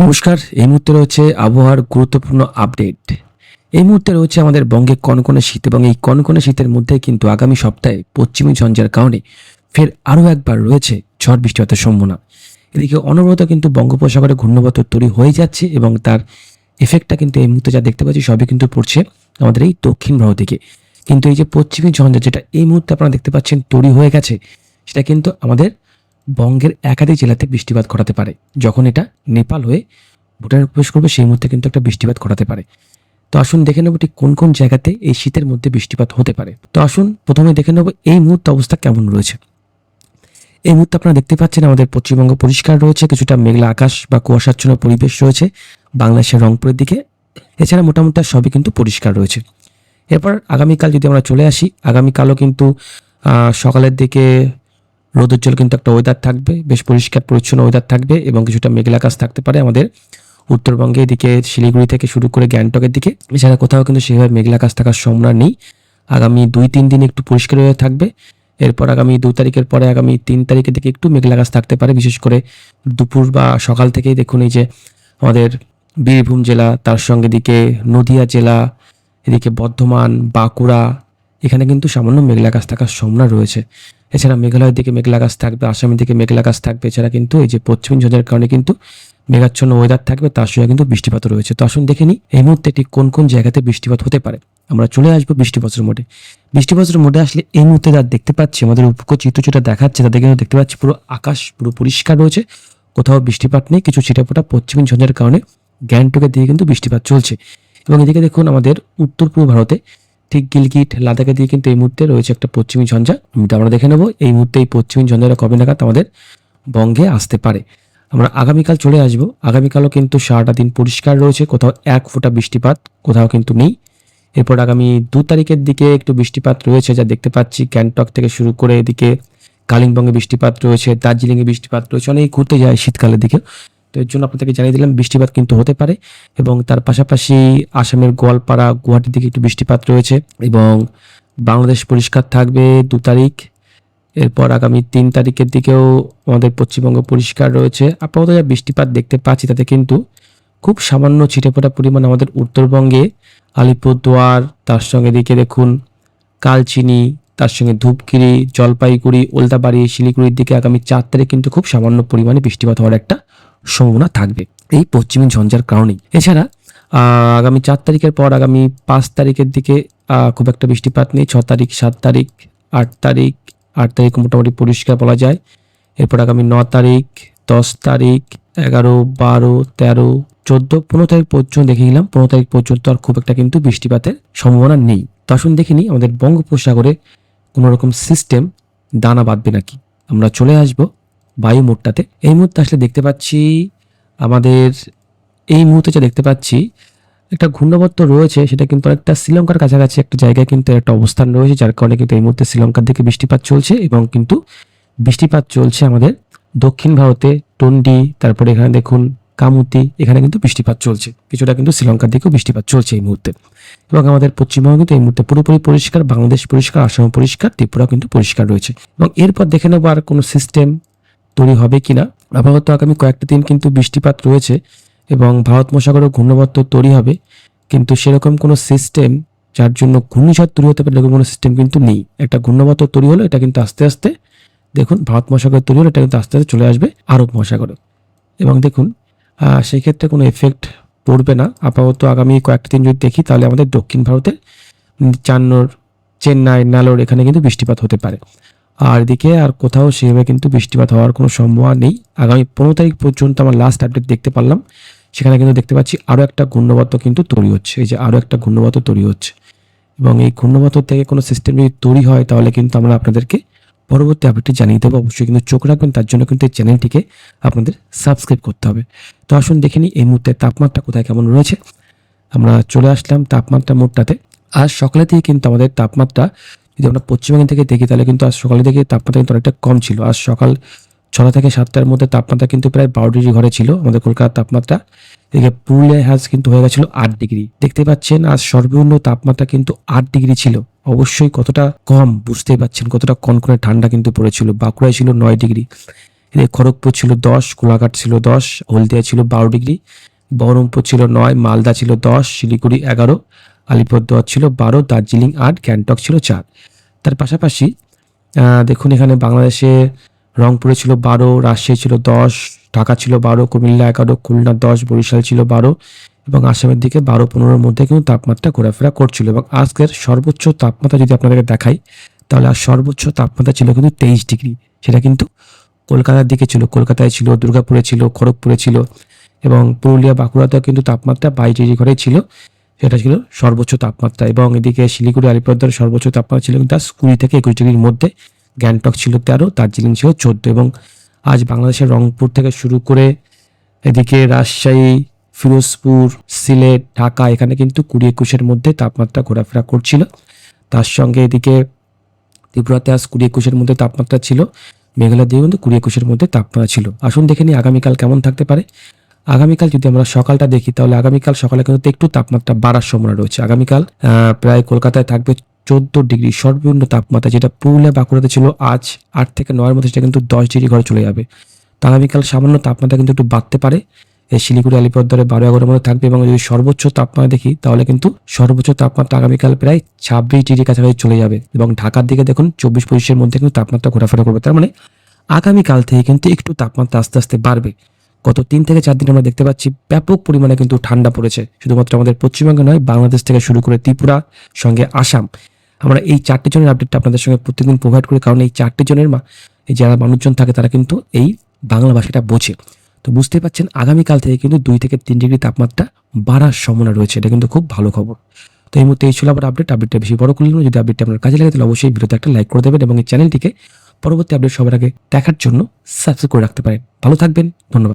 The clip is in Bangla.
নমস্কার, এই মুহূর্তে রয়েছে আবহাওয়ার গুরুত্বপূর্ণ আপডেট। এই মুহূর্তে রয়েছে আমাদের বঙ্গে কনকনে শীত এবং এই কনকনে শীতের মধ্যে কিন্তু আগামী সপ্তাহে পশ্চিমী ঝঞ্ঝার কারণে ফের আরও একবার রয়েছে ঝড় বৃষ্টি বৃষ্টিপাতের সম্ভাবনা। এদিকে অনবরত কিন্তু বঙ্গোপসাগরে ঘূর্ণবাত তৈরি হয়ে যাচ্ছে এবং তার এফেক্টটা কিন্তু এই মুহূর্তে যা দেখতে পাচ্ছি সবই কিন্তু পড়ছে আমাদের এই দক্ষিণ ভারত দিকে। কিন্তু এই যে পশ্চিমী ঝঞ্ঝা যেটা এই মুহূর্তে আপনারা দেখতে পাচ্ছেন তৈরি হয়ে গেছে, সেটা কিন্তু আমাদের বঙ্গের একাধিক জেলাতে বৃষ্টিপাত ঘটাতে পারে। যখন এটা নেপাল হয়ে ভুটানে প্রবেশ করবে, সেই মুহূর্তে কিন্তু একটা বৃষ্টিপাত ঘটাতে পারে। তো আসুন দেখে নেব ঠিক কোন কোন জায়গাতে এই শীতের মধ্যে বৃষ্টিপাত হতে পারে। তো আসুন প্রথমে দেখে নেব এই মুহূর্তে অবস্থা কেমন রয়েছে। এই মুহূর্তে আপনারা দেখতে পাচ্ছেন আমাদের পশ্চিমবঙ্গ পরিষ্কার রয়েছে, কিছুটা মেঘলা আকাশ বা কুয়াশাচ্ছন্ন পরিবেশ রয়েছে বাংলাদেশের রংপুরের দিকে। এছাড়া মোটামুটি সবই কিন্তু পরিষ্কার রয়েছে। এরপর আগামীকাল যদি আমরা চলে আসি, আগামীকালও কিন্তু সকালের দিকে রোদোজ্জ্বল কিন্তু একটা ওয়েদার থাকবে, বেশ পরিষ্কার, পরিচ্ছন্ন ওয়েদার থাকবে এবং কিছুটা মেঘলা আকাশ থাকতে পারে আমাদের উত্তরবঙ্গে এদিকে শিলিগুড়ি থেকে শুরু করে গ্যাংটকের দিকে। এছাড়া কোথাও কিন্তু সেভাবে মেঘলা আকাশ থাকার সম্ভাবনা নেই। আগামী দুই তিন দিন একটু পরিষ্কার হয়ে থাকবে। এরপর আগামী দু তারিখের পরে, আগামী তিন তারিখের দিকে একটু মেঘলা আকাশ থাকতে পারে। বিশেষ করে দুপুর বা সকাল থেকেই দেখুন এই যে আমাদের বীরভূম জেলা, তার সঙ্গে দিকে নদিয়া জেলা, এদিকে বর্ধমান, বাঁকুড়া এখানে কিন্তু সামান্য মেঘলা আকাশ থাকার সম্ভাবনা রয়েছে। এছাড়া মেঘালয়ের দিকে মেঘলা আকাশ থাকবে, আসামের দিকে মেঘলা আকাশ থাকবে, এছাড়া কিন্তু এই যে পশ্চিম ঝঞ্ঝার কারণে কিন্তু মেঘাচ্ছন্ন ওয়েদার থাকবে, তার সঙ্গে কিন্তু বৃষ্টিপাত রয়েছে। তো আসুন দেখে নিই, এই মুহূর্তে ঠিক কোন কোন জায়গাতে বৃষ্টিপাত হতে পারে? আমরা চলে আসব বৃষ্টিপাতের মোডে। বৃষ্টিপাতের মোডে আসলে এই মুহূর্তে যা দেখতে পাচ্ছি, আমাদের উপকূল চিত্র যেটা দেখাচ্ছে তাদের কিন্তু দেখতে পাচ্ছি পুরো আকাশ পুরো পরিষ্কার রয়েছে। কোথাও বৃষ্টিপাত নেই, কিছু ছিটাফোটা পশ্চিম ঝঞ্ঝার কারণে গ্যাংটকের দিকে কিন্তু বৃষ্টিপাত চলছে। এবং এদিকে দেখুন আমাদের উত্তর পূর্ব ভারতে ঠিক গিলগিট লাদাখের দিকে কিন্তু এই মুহূর্তে রয়েছে একটা পশ্চিমী ঝঞ্ঝা। আমরা দেখে নেব, এই মুহূর্তে এই পশ্চিমী ঝঞ্ঝাটা কবে নাগাদ আমাদের বঙ্গে আসতে পারে। আমরা আগামীকাল চলে আসব। আগামীকালও কিন্তু সারাটা দিন পরিষ্কার রয়েছে, কোথাও এক ফোঁটা বৃষ্টিপাত কোথাও কিন্তু নেই। এরপর আগামী দু তারিখের দিকে একটু বৃষ্টিপাত রয়েছে, যা দেখতে পাচ্ছি গ্যাংটক থেকে শুরু করে এদিকে কালিম্পংয়ে বৃষ্টিপাত রয়েছে, দার্জিলিংয়ে বৃষ্টিপাত রয়েছে অনেক ঘুরতে যায় শীতকালের দিকে। তো এর জন্য আপনাদেরকে জানিয়ে দিলাম, বৃষ্টিপাত কিন্তু হতে পারে এবং তার পাশাপাশি আসামের গোয়ালপাড়া, গুয়াহাটির দিকে একটু বৃষ্টিপাত রয়েছে এবং বাংলাদেশ পরিষ্কার থাকবে দু তারিখ। এরপর আগামী তিন তারিখের দিকেও আমাদের পশ্চিমবঙ্গ পরিষ্কার রয়েছে। আপাতত যা বৃষ্টিপাত দেখতে পাচ্ছি তাতে কিন্তু খুব সামান্য ছিটেফোঁটা পরিমাণ আমাদের উত্তরবঙ্গে, আলিপুরদুয়ার, তার সঙ্গে দিকে দেখুন কালচিনি, তার সঙ্গে ধূপগিরি, জলপাইগুড়ি ওলদাবাড়ি শিলিগুড়ির দিকে আগামী চার তারিখ কিন্তু খুব সামান্য পরিমাণে বৃষ্টিপাত হওয়ার একটা সম্ভাবনা থাকবে এই পশ্চিমী ঝঞ্ঝার কারণেই। এছাড়া আগামী চার তারিখের পর, আগামী পাঁচ তারিখের দিকে খুব একটা বৃষ্টিপাত নেই। ছ তারিখ, সাত তারিখ, আট তারিখ আট তারিখ মোটামুটি পরিষ্কার বলা যায়। এরপর আগামী ন তারিখ, দশ তারিখ, এগারো, বারো, তেরো, চোদ্দ, পনেরো তারিখ পর্যন্ত দেখে নিলাম। পনেরো তারিখ পর্যন্ত আর খুব একটা কিন্তু বৃষ্টিপাতের সম্ভাবনা নেই। তো আসুন দেখে নিই, আমাদের বঙ্গোপসাগরে কোনো রকম সিস্টেম দানা বাঁধবে নাকি? আমরা চলে আসব বায়ু মোড়টাতে। এই মুহূর্তে আসলে দেখতে পাচ্ছি, আমাদের এই মুহূর্তে যা দেখতে পাচ্ছি, একটা ঘূর্ণবর্ত রয়েছে, সেটা কিন্তু অনেকটা শ্রীলঙ্কার কাছাকাছি একটা জায়গায় কিন্তু একটা অবস্থান রয়েছে, যার কারণে কিন্তু এই মুহূর্তে শ্রীলঙ্কার দিকে বৃষ্টিপাত চলছে এবং কিন্তু বৃষ্টিপাত চলছে আমাদের দক্ষিণ ভারতে, টন্ডি, তারপরে এখানে দেখুন কামুতি, এখানে কিন্তু বৃষ্টিপাত চলছে। কিছুটা কিন্তু শ্রীলঙ্কার দিকেও বৃষ্টিপাত চলছে এই মুহূর্তে। এবং আমাদের পশ্চিমবঙ্গ কিন্তু এই মুহূর্তে পুরোপুরি পরিষ্কার, বাংলাদেশ পরিষ্কার, আসাম পরিষ্কার, ত্রিপুরা কিন্তু পরিষ্কার রয়েছে। এবং এরপর দেখে নেব আর কোনো সিস্টেম তৈরি হবে কিনা? আপাতত আগামী কয়েকটা দিন কিন্তু বৃষ্টিপাত রয়েছে এবং ভারত মহাসাগরেও ঘূর্ণবর্ত তৈরি হবে। কিন্তু সেরকম কোনো সিস্টেম যার জন্য ঘূর্ণিঝড় তৈরি হতে পারে এরকম কোনো সিস্টেম কিন্তু নেই। একটা ঘূর্ণবর্ত তৈরি হলো, এটা কিন্তু আস্তে আস্তে দেখুন ভারত মহাসাগর তৈরি হলো, এটা কিন্তু আস্তে আস্তে চলে আসবে আরব মহাসাগরে। এবং দেখুন সেই ক্ষেত্রে কোনো এফেক্ট পড়বে না। আপাতত আগামী কয়েকটা দিন যদি দেখি, তাহলে আমাদের দক্ষিণ ভারতের, চান্নর, চেন্নাই, নালোর এখানে কিন্তু বৃষ্টিপাত হতে পারে। আর এদিকে আর কোথাও সেভাবে কিন্তু বৃষ্টিপাত হওয়ার কোনো সম্ভাবনা নেই। আগামী পনেরো তারিখ পর্যন্ত আমার লাস্ট আপডেট দেখতে পারলাম। সেখানে কিন্তু দেখতে পাচ্ছি আরও একটা ঘূর্ণবর্ত কিন্তু তৈরি হচ্ছে। এই যে আরও একটা ঘূর্ণবর্ত তৈরি হচ্ছে। এবং এই ঘূর্ণবর্ত থেকে কোনো সিস্টেম যদি তৈরি হয়, তাহলে কিন্তু আমরা আপনাদেরকে পরবর্তী আপডেটটি জানিয়ে দেবো। অবশ্যই কিন্তু চোখ রাখবেন, তার জন্য কিন্তু এই চ্যানেলটিকে আপনাদের সাবস্ক্রাইব করতে হবে। তো আসুন দেখে নিই, এই মুহূর্তে তাপমাত্রা কোথায় কেমন রয়েছে? আমরা চলে আসলাম তাপমাত্রা মোটটাতে আজ সকালে থেকে কিন্তু আমাদের তাপমাত্রা যদি আমরা পশ্চিমবঙ্গ থেকে দেখি, তাহলে কিন্তু আজ সকালে থেকে তাপমাত্রা কিন্তু অনেকটা কম ছিল। আজ সকাল ছটা থেকে সাতটার মধ্যে তাপমাত্রা কিন্তু প্রায় বারো ডিগ্রি ঘরে ছিল। আমাদের কলকাতার তাপমাত্রা এদিকে পুরুলিয়ায় আজ কিন্তু হয়ে গেছিল আট ডিগ্রি। দেখতে পাচ্ছেন, আজ সর্বনিম্ন তাপমাত্রা কিন্তু আট ডিগ্রি ছিল। অবশ্যই কতটা কম বুঝতেই পাচ্ছেন, কতটা কনকনে ঠান্ডা কিন্তু পড়েছিল। বাঁকুড়ায় ছিল নয় ডিগ্রি, এদিকে খড়গপুর ছিল দশ, কোলাঘাট ছিল দশ, হলদিয়া ছিল বারো ডিগ্রি, বহরমপুর ছিল নয়, মালদা ছিল দশ, শিলিগুড়ি এগারো আলিপুরদুয়ার ছিল বারো, দার্জিলিং আট, গ্যাংটক ছিল চার। তার পাশাপাশি দেখুন এখানে বাংলাদেশে রংপুরে ছিল বারো, রাজশাহী ছিল দশ, ঢাকা ছিল বারো, কুমিল্লা এগারো, খুলনা দশ, বরিশাল ছিল বারো এবং আসামের দিকে বারো, পনেরোর মধ্যে কিন্তু তাপমাত্রা ঘোরাফেরা করছিল এবং আজকের সর্বোচ্চ তাপমাত্রা যদি আপনাদেরকে দেখাই, তাহলে আর সর্বোচ্চ তাপমাত্রা ছিল কিন্তু তেইশ ডিগ্রি। সেটা কিন্তু কলকাতার দিকে ছিল, কলকাতায় ছিল, দুর্গাপুরে ছিল, খড়গপুরে ছিল এবং পুরুলিয়া, বাঁকুড়াতেও কিন্তু তাপমাত্রা বাইশ ডিগ্রি ঘরে ছিল। সেটা ছিল সর্বোচ্চ তাপমাত্রা এবং এদিকে শিলিগুড়ি আলিপুরদার সর্বোচ্চ তাপমাত্রা ছিল আজ কুড়ি থেকে একুশ ডিগ্রির মধ্যে। গ্যাংটক ছিল তেরো, দার্জিলিং ছিল চোদ্দ এবং আজ বাংলাদেশের রংপুর থেকে শুরু করে এদিকে রাজশাহী, ফিরোজপুর, সিলেট, ঢাকা এখানে কিন্তু কুড়ি একুশের মধ্যে তাপমাত্রা ঘোরাফেরা করছিল। তার সঙ্গে এদিকে ত্রিপুরাতে আজ কুড়ি একুশের মধ্যে তাপমাত্রা ছিল, মেঘালয় দিয়ে কিন্তু কুড়ি একুশের মধ্যে তাপমাত্রা ছিল। আসুন দেখে নিই আগামীকাল কেমন থাকতে পারে। আগামীকাল যদি আমরা সকালটা দেখি, তাহলে আগামীকাল সকালে কিন্তু একটু তাপমাত্রা বাড়ার সম্ভাবনা রয়েছে। আগামীকাল প্রায় কলকাতায় থাকবে চোদ্দ ডিগ্রি সর্বনিম্ন তাপমাত্রা, যেটা পুরুলিয়া, বাঁকুড়াতে ছিল আজ আট থেকে নয়ের মধ্যে সেটা কিন্তু দশ ডিগ্রি ঘরে চলে যাবে। তো আগামীকাল সামান্য তাপমাত্রা কিন্তু একটু বাড়তে পারে। এই শিলিগুড়ি, আলিপুরদুয়ারে বারো এগারোর মধ্যে থাকবে এবং যদি সর্বোচ্চ তাপমাত্রা দেখি, তাহলে কিন্তু সর্বোচ্চ তাপমাত্রা আগামীকাল প্রায় ছাব্বিশ ডিগ্রি কাছাকাছি চলে যাবে এবং ঢাকার দিকে দেখুন, চব্বিশ পঁচিশের মধ্যে কিন্তু তাপমাত্রা ঘোরাফেরা করবে। তার মানে আগামীকাল থেকে কিন্তু একটু তাপমাত্রা আস্তে আস্তে বাড়বে। গত তিন থেকে চার দিন আমরা দেখতে পাচ্ছি ব্যাপক পরিমাণে কিন্তু ঠান্ডা পড়েছে। শুধুমাত্র আমাদের পশ্চিমবঙ্গে নয়, বাংলাদেশ থেকে শুরু করে ত্রিপুরা, সঙ্গে আসাম। আমরা এই চারটি জনের আপডেটটা আপনাদের সঙ্গে প্রত্যেকদিন প্রোভাইড করি, কারণ এই চারটি জনের মা এই যারা মানুষজন থাকে, তারা কিন্তু এই বাংলা ভাষাটা বোঝে। তো বুঝতেই পারছেন আগামীকাল থেকে কিন্তু দুই থেকে তিন ডিগ্রি তাপমাত্রা বাড়ার সম্ভাবনা রয়েছে। এটা কিন্তু খুব ভালো খবর। তো এই মুহূর্তে এই ছিল আবার আপডেট আপডেটটা বেশি বড় করলেন যদি আপডেটটা আপনার কাজে লাগে, তাহলে অবশ্যই ভিডিওতে একটা লাইক করে দেবেন এবং এই চ্যানেলটিকে পরবর্তী আপডেট সবার আগে দেখার জন্য সাবস্ক্রাইব করে রাখতে পারেন। ভালো থাকবেন, ধন্যবাদ।